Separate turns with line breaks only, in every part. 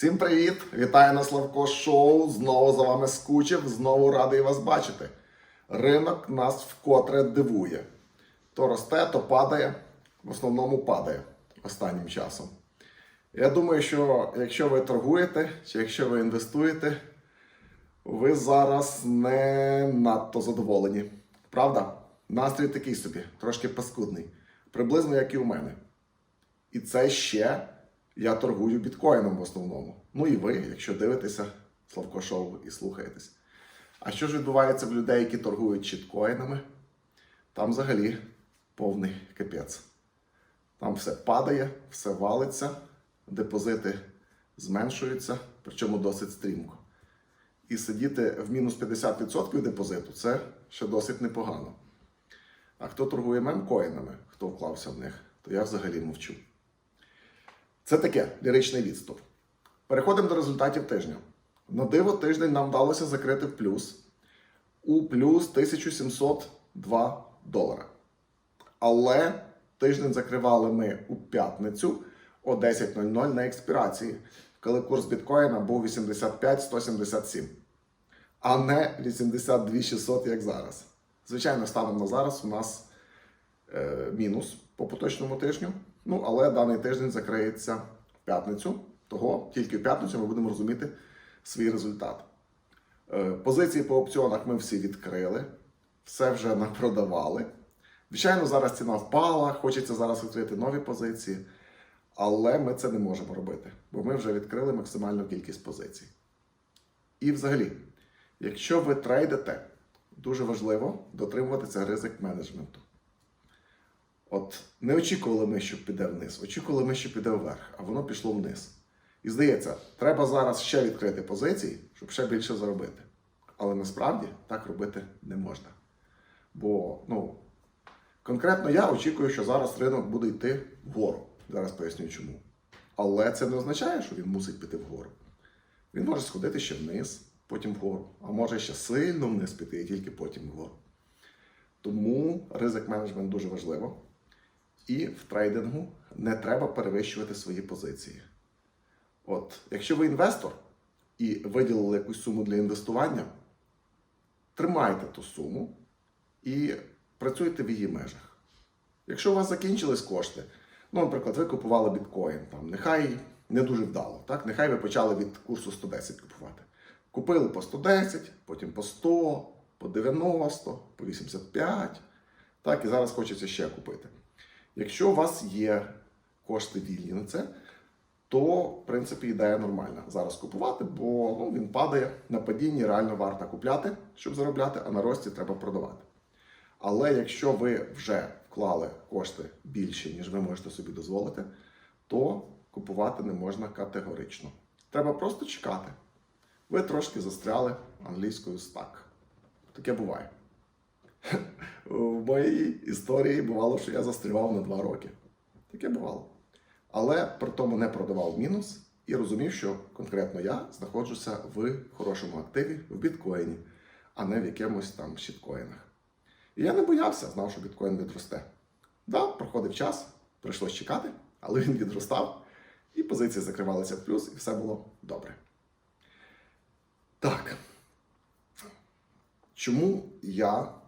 Всім привіт! Вітаю на Славко Шоу. Знову за вами скучив, знову радий вас бачити. Ринок нас вкотре дивує. То росте, то падає. В основному падає останнім часом. Я думаю, що якщо ви торгуєте чи якщо ви інвестуєте, ви зараз не надто задоволені. Правда? Настрій такий собі, трошки паскудний. Приблизно як і у мене. І це ще я торгую біткоїном в основному. Ну і ви, якщо дивитеся Славко Шоу і слухаєтесь. А що ж відбувається в людей, які торгують чіткоїнами? Там взагалі повний капець. Там все падає, все валиться, депозити зменшуються, причому досить стрімко. І сидіти в мінус 50% депозиту це ще досить непогано. А хто торгує мемкоїнами, хто вклався в них, то я взагалі мовчу. Це таке ліричний відступ. Переходимо до результатів тижня. На диво тиждень нам вдалося закрити в плюс у плюс 1702 долара. Але тиждень закривали ми у п'ятницю о 10.00 на експірації, коли курс біткоїна був 85-177, а не 82-600, як зараз. Звичайно, станом на зараз у нас е, мінус по поточному тижню. Ну, але даний тиждень закриється в п'ятницю. Того тільки в п'ятницю ми будемо розуміти свій результат. Е, Позиції по опціонах ми всі відкрили, все вже напродавали. Звичайно, зараз ціна впала, хочеться зараз відкрити нові позиції, але ми це не можемо робити, бо ми вже відкрили максимальну кількість позицій. І взагалі, якщо ви трейдите, дуже важливо дотримуватися ризик менеджменту. От не очікували ми, що піде вниз, очікували ми, що піде вверх, а воно пішло вниз. І здається, треба зараз ще відкрити позиції, щоб ще більше заробити. Але насправді так робити не можна. Бо, ну, конкретно я очікую, що зараз ринок буде йти вгору. Зараз поясню чому. Але це не означає, що він мусить піти вгору. Він може сходити ще вниз, потім вгору, а може ще сильно вниз піти і тільки потім вгору. Тому ризик менеджмент дуже важливо. І в трейдингу не треба перевищувати свої позиції. От, якщо ви інвестор і виділили якусь суму для інвестування, тримайте ту суму і працюйте в її межах. Якщо у вас закінчились кошти, ну, наприклад, ви купували біткоін, там, нехай не дуже вдало, так? нехай ви почали від курсу 110 купувати. Купили по 110, потім по 100, по 90, по 85, так, і зараз хочеться ще купити. Якщо у вас є кошти вільні на це, то в принципі ідея нормальна зараз купувати, бо ну, він падає на падінні, реально варто купляти, щоб заробляти, а на рості треба продавати. Але якщо ви вже вклали кошти більше, ніж ви можете собі дозволити, то купувати не можна категорично. Треба просто чекати. Ви трошки застряли англійською стак. Таке буває. В моїй історії бувало, що я застрівав на два роки. Таке бувало. Але при тому не продавав мінус і розумів, що конкретно я знаходжуся в хорошому активі, в біткоїні, а не в якимось там щиткоїнах. І я не боявся, знав, що біткоін відросте. Да, проходив час, прийшлось чекати, але він відростав, і позиції закривалися в плюс, і все було добре. Так. Чому я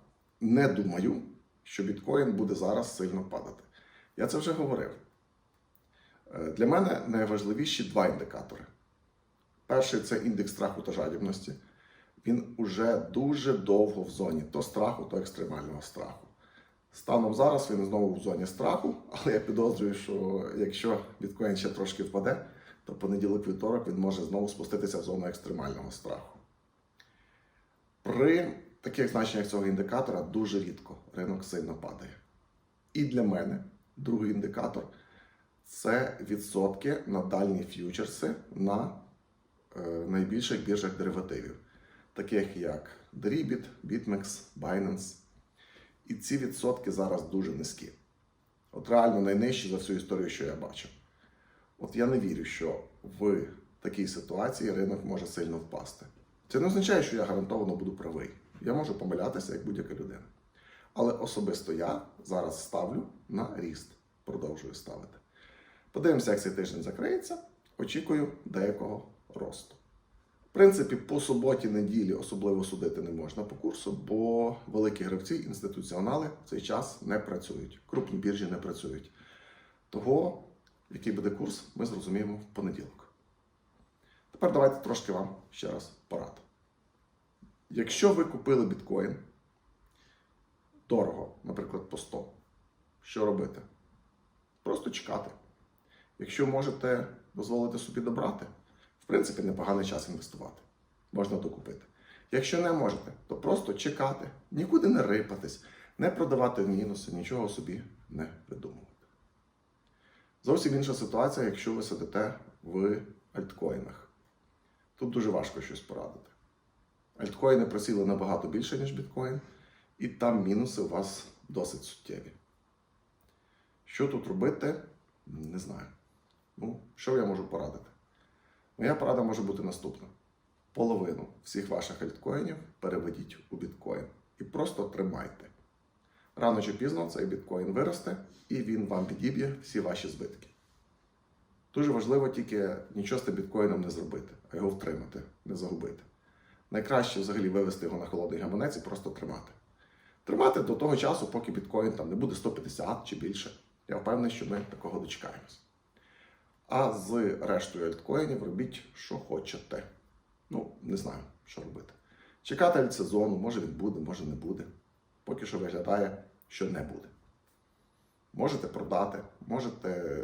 не думаю, що біткоін буде зараз сильно падати? Я це вже говорив. Е, Для мене найважливіші два індикатори. Перший це індекс страху та жадібності. Він уже дуже довго в зоні то страху, то екстремального страху. Станом зараз він знову в зоні страху, але я підозрюю, що якщо біткоін ще трошки впаде, то понеділок вівторок він може знову спуститися в зону екстремального страху. При таких значеннях цього індикатора дуже рідко ринок сильно падає. І для мене другий індикатор це відсотки на дальні ф'ючерси на е, найбільших біржах деривативів, таких як Deribit, BitMEX, Binance. І ці відсотки зараз дуже низькі. От реально найнижчі за всю історію, що я бачив. От я не вірю, що в такій ситуації ринок може сильно впасти. Це не означає, що я гарантовано буду правий. Я можу помилятися як будь-яка людина. Але особисто я зараз ставлю на ріст, продовжую ставити. Подивимося, як цей тиждень закриється. очікую деякого росту. В принципі, по суботі, неділі особливо судити не можна по курсу, бо великі гравці, інституціонали в цей час не працюють, крупні біржі не працюють. Того, який буде курс, ми зрозуміємо в понеділок. Тепер давайте трошки вам ще раз порад. Якщо ви купили біткоін дорого, наприклад, по 100, що робити? Просто чекати. Якщо можете дозволити собі добрати, в принципі, непоганий час інвестувати. Можна докупити. Якщо не можете, то просто чекати, нікуди не рипатись, не продавати в мінуси, нічого собі не видумувати. Зовсім інша ситуація, якщо ви сидите в альткоїнах. Тут дуже важко щось порадити. Альткоїни просіли набагато більше, ніж біткоін, і там мінуси у вас досить суттєві. Що тут робити, не знаю. Ну, що я можу порадити? Моя порада може бути наступна: половину всіх ваших альткоїнів переведіть у біткоін і просто тримайте. Рано чи пізно цей біткоін виросте і він вам підіб'є всі ваші збитки. Дуже важливо тільки нічого з тим біткоїном не зробити, а його втримати, не загубити. Найкраще взагалі вивести його на холодний гаманець і просто тримати. Тримати до того часу, поки біткоін там не буде 150 чи більше. Я впевнений, що ми такого дочекаємось. А з рештою альткоїнів робіть, що хочете. Ну, не знаю, що робити. Чекати альтсезону, може він буде, може не буде. Поки що виглядає, що не буде. Можете продати, можете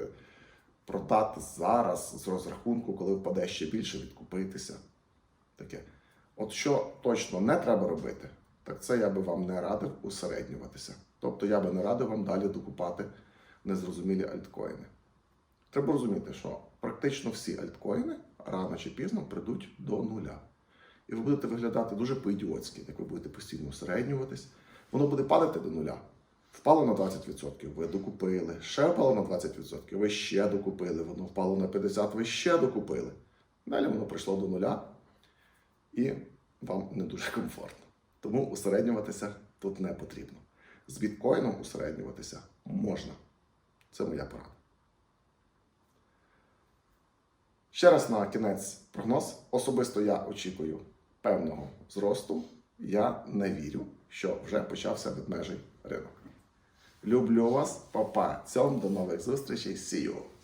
продати зараз з розрахунку, коли впаде ще більше, відкупитися. Таке. От що точно не треба робити, так це я би вам не радив усереднюватися. Тобто я би не радив вам далі докупати незрозумілі альткоїни. Треба розуміти, що практично всі альткоїни рано чи пізно прийдуть до нуля. І ви будете виглядати дуже по-ідіотськи, як ви будете постійно усереднюватись. Воно буде падати до нуля. Впало на 20%, ви докупили, ще впало на 20%, ви ще докупили, воно впало на 50%, ви ще докупили. Далі воно прийшло до нуля, і вам не дуже комфортно. Тому усереднюватися тут не потрібно. З біткоїном усереднюватися можна. Це моя порада. Ще раз на кінець прогноз. Особисто я очікую певного зросту. Я не вірю, що вже почався ведмежий ринок. Люблю вас, папа. Цьом до нових зустрічей. See you!